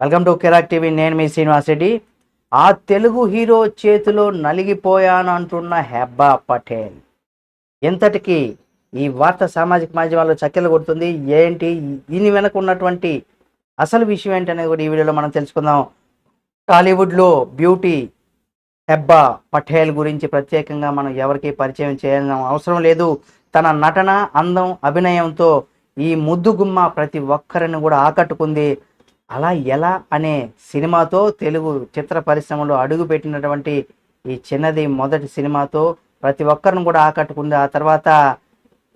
Welcome to కెరాక్ TV. నేను మీ శ్రీనివాస్ రెడ్డి. ఆ Telugu hero చేతిలో నలిగిపోయాను అంటున్న హెబ్బా పటేల్. ఇంతటికి ఈ వార్త సామాజిక మాధ్యమాల్లో చక్కెలు కొడుతుంది. ఏంటి? దీని వెనక ఉన్నటువంటి అసలు విషయం ఏంటనేది కూడా ఈ వీడియోలో మనం తెలుసుకుందాం. టాలీవుడ్లో బ్యూటీ హెబ్బా పటేల్ గురించి ప్రత్యేకంగా మనం ఎవరికి పరిచయం చేయాల్సిన అవసరం లేదు. తన నటన అందం అభినయంతో ఈ ముద్దుగుమ్మ ప్రతి ఒక్కరిని కూడా ఆకట్టుకుంది. అలా ఎలా అనే సినిమాతో తెలుగు చిత్ర పరిశ్రమలో అడుగుపెట్టినటువంటి ఈ చిన్నది మొదటి సినిమాతో ప్రతి ఒక్కరిని కూడా ఆకట్టుకుంది. ఆ తర్వాత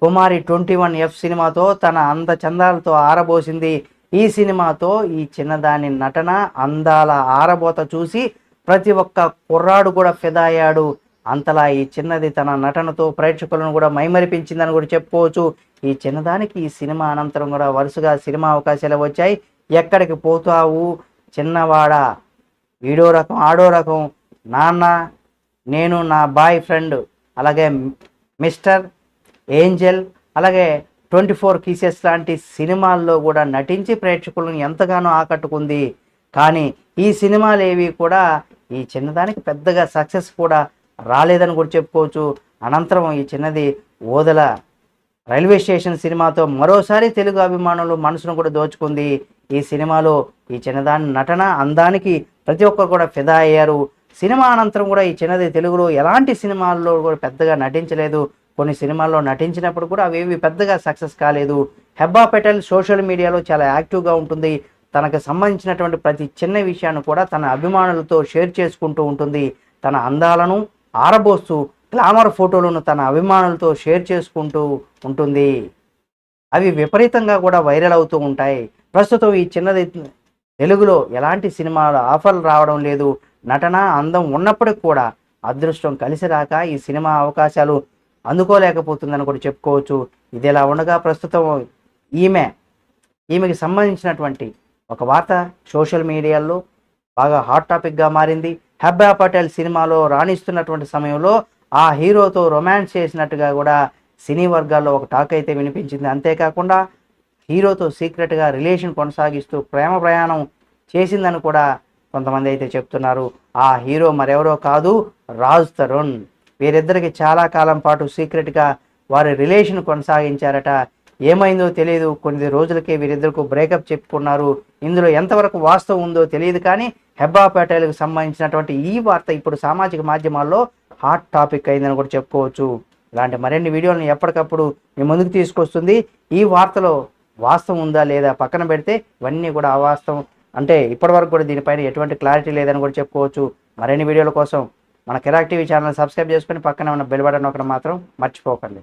కుమారి ట్వంటీ వన్ ఎఫ్ సినిమాతో తన అంద చందాలతో ఆరబోసింది. ఈ సినిమాతో ఈ చిన్నదాని నటన అందాల ఆరబోత చూసి ప్రతి ఒక్క కుర్రాడు కూడా ఫిదా అయ్యాడు. అంతలా ఈ చిన్నది తన నటనతో ప్రేక్షకులను కూడా మైమరిపించిందని కూడా చెప్పుకోవచ్చు. ఈ చిన్నదానికి ఈ సినిమా అనంతరం కూడా వరుసగా సినిమా అవకాశాలు వచ్చాయి. ఎక్కడికి పోతావు? చిన్నవాడ. వీడో రకం ఆడో రకం. నాన్న నేను నా బాయ్ ఫ్రెండ్. అలాగే మిస్టర్ ఏంజల్. అలాగే ట్వంటీ ఫోర్ కీసెస్ లాంటి సినిమాల్లో కూడా నటించి ప్రేక్షకులను ఎంతగానో ఆకట్టుకుంది. కానీ ఈ సినిమాలు ఏవి కూడా ఈ చిన్నదానికి పెద్దగా సక్సెస్ కూడా రాలేదని కూడా చెప్పుకోవచ్చు. అనంతరం ఈ చిన్నది ఓదల రైల్వే స్టేషన్ సినిమాతో మరోసారి తెలుగు అభిమానులు మనసును కూడా దోచుకుంది. ఈ సినిమాలో ఈ చిన్నదాని నటన అందానికి ప్రతి ఒక్కరు కూడా ఫిదా అయ్యారు. సినిమా అనంతరం కూడా ఈ చిన్నది తెలుగులో ఎలాంటి సినిమాల్లో కూడా పెద్దగా నటించలేదు. కొన్ని సినిమాల్లో నటించినప్పుడు కూడా అవేవి పెద్దగా సక్సెస్ కాలేదు. హెబ్బా పెటల్ సోషల్ మీడియాలో చాలా యాక్టివ్గా ఉంటుంది. తనకు సంబంధించినటువంటి ప్రతి చిన్న విషయాన్ని కూడా తన అభిమానులతో షేర్ చేసుకుంటూ ఉంటుంది. తన అందాలను ఆరబోస్తూ గ్లామర్ ఫోటోలను తన అభిమానులతో షేర్ చేసుకుంటూ ఉంటుంది. అవి విపరీతంగా కూడా వైరల్ అవుతూ ఉంటాయి. ప్రస్తుతం ఈ చిన్నది తెలుగులో ఎలాంటి సినిమాల ఆఫర్లు రావడం లేదు. నటన అందం ఉన్నప్పటికి కూడా అదృష్టం కలిసి రాక ఈ సినిమా అవకాశాలు అందుకోలేకపోతుందని కూడా చెప్పుకోవచ్చు. ఇది ఇలా ఉండగా ప్రస్తుతం ఈమె ఈమెకి సంబంధించినటువంటి ఒక వార్త సోషల్ మీడియాలో బాగా హాట్ టాపిక్గా మారింది. హెబ్బా పటేల్ సినిమాలో రాణిస్తున్నటువంటి సమయంలో ఆ హీరోతో రొమాన్స్ చేసినట్టుగా కూడా సినీ వర్గాల్లో ఒక టాక్ అయితే వినిపించింది. అంతేకాకుండా హీరోతో సీక్రెట్గా రిలేషన్ కొనసాగిస్తూ ప్రేమ ప్రయాణం చేసిందని కూడా కొంతమంది అయితే చెప్తున్నారు. ఆ హీరో మరెవరో కాదు రాజ్ తరుణ్. వీరిద్దరికి చాలా కాలం పాటు సీక్రెట్గా వారి రిలేషన్ కొనసాగించారట. ఏమైందో తెలియదు కొన్ని రోజులకే వీరిద్దరికి బ్రేకప్ చెప్పుకున్నారు. ఇందులో ఎంతవరకు వాస్తవం ఉందో తెలియదు కానీ హెబ్బా పటేల్కి సంబంధించినటువంటి ఈ వార్త ఇప్పుడు సామాజిక మాధ్యమాల్లో హాట్ టాపిక్ అయిందని కూడా చెప్పుకోవచ్చు. ఇలాంటి మరిన్ని వీడియోలను ఎప్పటికప్పుడు మీ ముందుకు తీసుకొస్తుంది. ఈ వార్తలో వాస్తవం ఉందా లేదా పక్కన పెడితే ఇవన్నీ కూడా అవాస్తవం. అంటే ఇప్పటివరకు కూడా దీనిపైన ఎటువంటి క్లారిటీ లేదని కూడా చెప్పుకోవచ్చు. మరిన్ని వీడియోల కోసం మన కెరాక్ టీవీ ఛానల్ సబ్స్క్రైబ్ చేసుకుని పక్కన ఉన్న బెల్ బటన్ ఒకటి మాత్రం మర్చిపోకండి.